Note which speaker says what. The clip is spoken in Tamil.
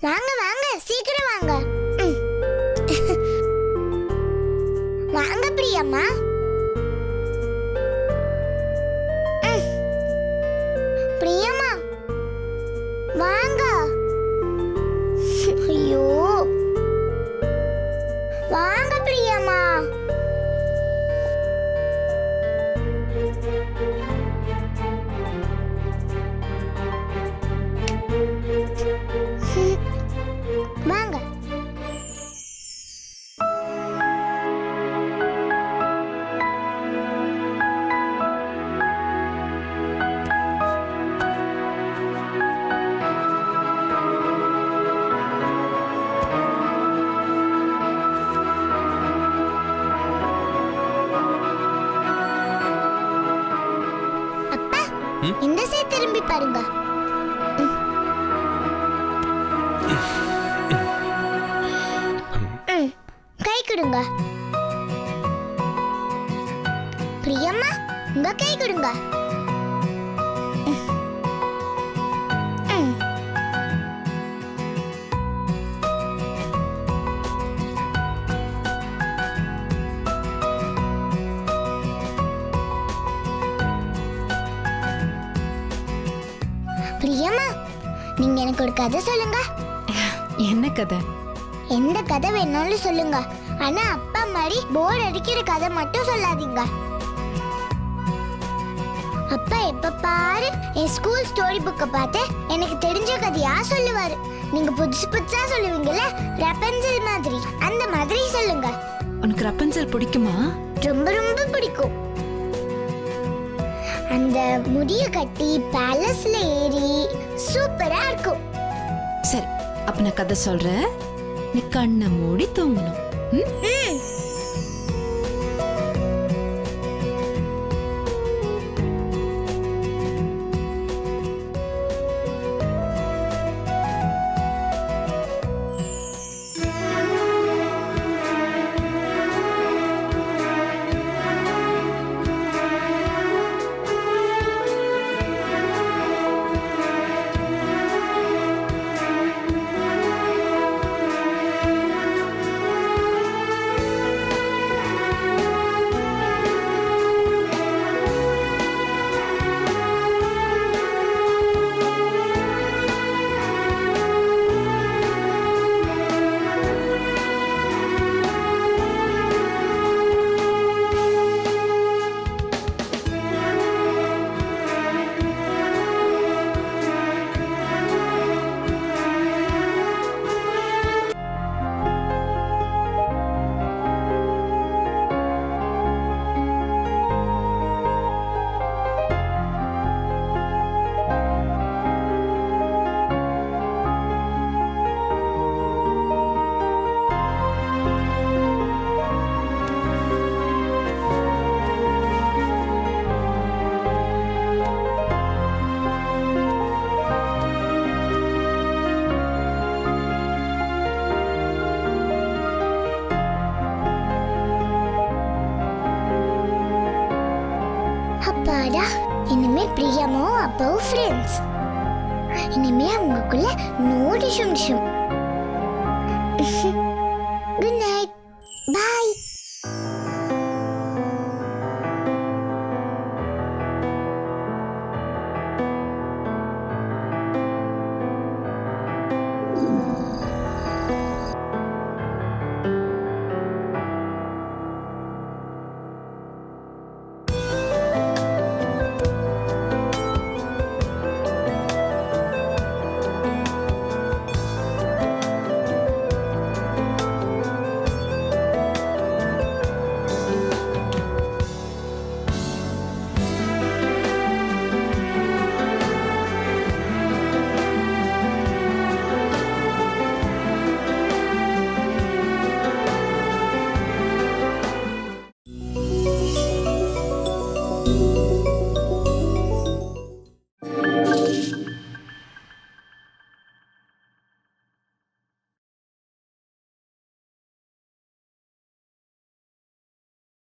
Speaker 1: வாங்க வாங்க சீக்கிரம் வாங்க. வாங்க பிரியம்மா. இந்த சைடு திரும்பி பாருங்க. கை கொடுங்க. பிரியம்மா உங்க கை கொடுங்க. பிரியம்மா நீங்க எனக்கு ஒரு கதை சொல்லுங்க.
Speaker 2: என்ன கதை?
Speaker 1: எந்த கதை வேணாலும் சொல்லுங்க. ஆனா அப்பா மாதிரி போர் அடிக்கிற கதை மட்டும் சொல்லாதீங்க. அப்பா எப்ப பாரு என் ஸ்கூல் ஸ்டோரி புக்கை பார்த்து எனக்கு தெரிஞ்ச கதையா சொல்லுவாரு. நீங்க புதுசு புதுசா சொல்லுவீங்கல்ல ரப்பன்சல் மாதிரி. அந்த மாதிரி சொல்லுங்க.
Speaker 2: உனக்கு ரப்பன்சல் பிடிக்குமா?
Speaker 1: ரொம்ப ரொம்ப பிடிக்கும். அந்த முடிய கட்டி பேலஸ்ல ஏறி சூப்பரா இருக்கும்.
Speaker 2: சரி அப்ப நான் கதை சொல்றேன். நீ கண்ணை மூடி தூங்கணும். ம்?
Speaker 1: அப்பாடா இனிமே பிரியமோ அப்பாவும் ஃப்ரெண்ட்ஸ் இனிமே அவங்களுக்குள்ள நோ டிஷம் டிஷம்.